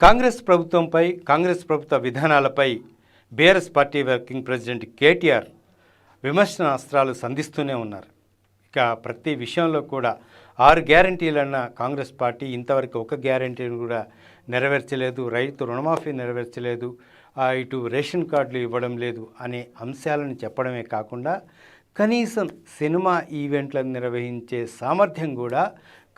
కాంగ్రెస్ ప్రభుత్వంపై కాంగ్రెస్ ప్రభుత్వ విధానాలపై BRS party working president KTR విమర్శన అస్త్రాలు సంధిస్తూనే ఉన్నారు. ఇక ప్రతి విషయంలో కూడా ఆరు గ్యారంటీలన్న కాంగ్రెస్ పార్టీ ఇంతవరకు ఒక గ్యారంటీని కూడా నెరవేర్చలేదు. రైతు రుణమాఫీ నెరవేర్చలేదు. ఇటు రేషన్ కార్డులు ఇవ్వడం లేదు అనే అంశాలను చెప్పడమే కాకుండా కనీసం సినిమా ఈవెంట్లను నిర్వహించే సామర్థ్యం కూడా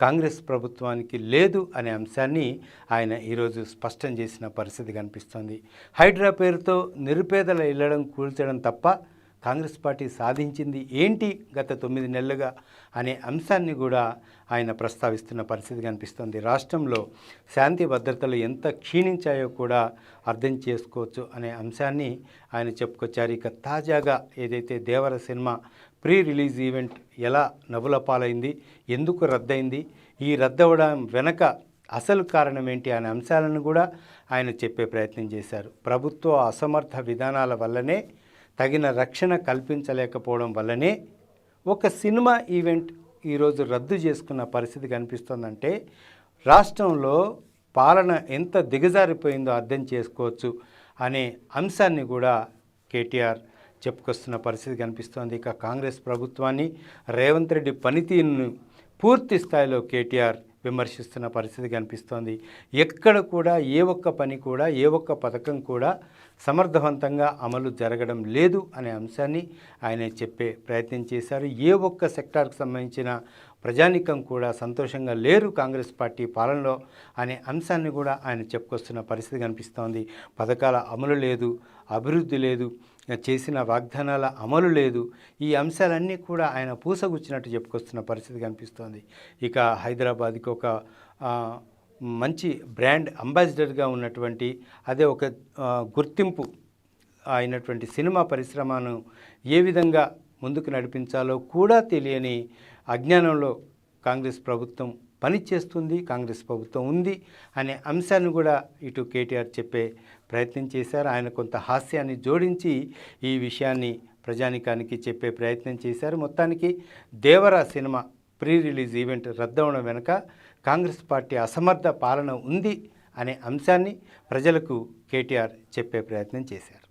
కాంగ్రెస్ ప్రభుత్వానికి లేదు అనే అంశాన్ని ఆయన ఈరోజు స్పష్టం చేసిన పరిస్థితి కనిపిస్తోంది. హైడ్రా పేరుతో నిరుపేదల ఇళ్ళడం కూల్చడం తప్ప కాంగ్రెస్ పార్టీ సాధించింది ఏంటి గత తొమ్మిది నెలలుగా అనే అంశాన్ని కూడా ఆయన ప్రస్తావిస్తున్న పరిస్థితి కనిపిస్తోంది. రాష్ట్రంలో శాంతి భద్రతలు ఎంత క్షీణించాయో కూడా అర్థం చేసుకోవచ్చు అనే అంశాన్ని ఆయన చెప్పుకొచ్చారు. ఇక తాజాగా ఏదైతే Devara cinema pre release event ఎలా నవ్వుల పాలైంది ఎందుకు రద్దయింది ఈ రద్దవడం వెనక అసలు కారణం ఏంటి అనే అంశాలను కూడా ఆయన చెప్పే ప్రయత్నం చేశారు. ప్రభుత్వ అసమర్థ విధానాల వల్లనే తగిన రక్షణ కల్పించలేకపోవడం వల్లనే ఒక సినిమా ఈవెంట్ ఈరోజు రద్దు చేసుకున్న పరిస్థితి కనిపిస్తోందంటే రాష్ట్రంలో పాలన ఎంత దిగజారిపోయిందో అర్థం చేసుకోవచ్చు అనే అంశాన్ని కూడా కేటీఆర్ చెప్పుకొస్తున్న పరిస్థితి కనిపిస్తోంది. ఇక కాంగ్రెస్ ప్రభుత్వాన్ని రేవంత్ రెడ్డి పనితీరును పూర్తి స్థాయిలో కేటీఆర్ విమర్శిస్తున్న పరిస్థితి కనిపిస్తోంది. ఎక్కడ కూడా ఏ ఒక్క పని కూడా ఏ ఒక్క పథకం కూడా సమర్థవంతంగా అమలు జరగడం లేదు అనే అంశాన్ని ఆయన చెప్పే ప్రయత్నం చేశారు. ఏ ఒక్క సెక్టార్కి సంబంధించిన ప్రజానీకం కూడా సంతోషంగా లేరు కాంగ్రెస్ పార్టీ పాలనలో అనే అంశాన్ని కూడా ఆయన చెప్పుకొస్తున్న పరిస్థితి కనిపిస్తోంది. పథకాల అమలు లేదు అభివృద్ధి లేదు చేసిన వాగ్దానాల అమలు లేదు. ఈ అంశాలన్నీ కూడా ఆయన పూసగుచ్చినట్టు చెప్పుకొస్తున్న పరిస్థితి కనిపిస్తోంది. ఇక హైదరాబాద్కి ఒక మంచి బ్రాండ్ అంబాసిడర్గా ఉన్నటువంటి అదే ఒక గుర్తింపు అయినటువంటి సినిమా పరిశ్రమను ఏ విధంగా ముందుకు నడిపించాలో కూడా తెలియని అజ్ఞానంలో కాంగ్రెస్ ప్రభుత్వం పనిచేస్తుంది కాంగ్రెస్ ప్రభుత్వం ఉంది అనే అంశాన్ని కూడా ఇటు కేటీఆర్ చెప్పే ప్రయత్నం చేశారు. ఆయన కొంత హాస్యాన్ని జోడించి ఈ విషయాన్ని ప్రజానికానికి చెప్పే ప్రయత్నం చేశారు. మొత్తానికి Devara cinema pre release event రద్దవడం వెనుక కాంగ్రెస్ పార్టీ అసమర్థ పాలన ఉంది అనే అంశాన్ని ప్రజలకు కేటీఆర్ చెప్పే ప్రయత్నం చేశారు.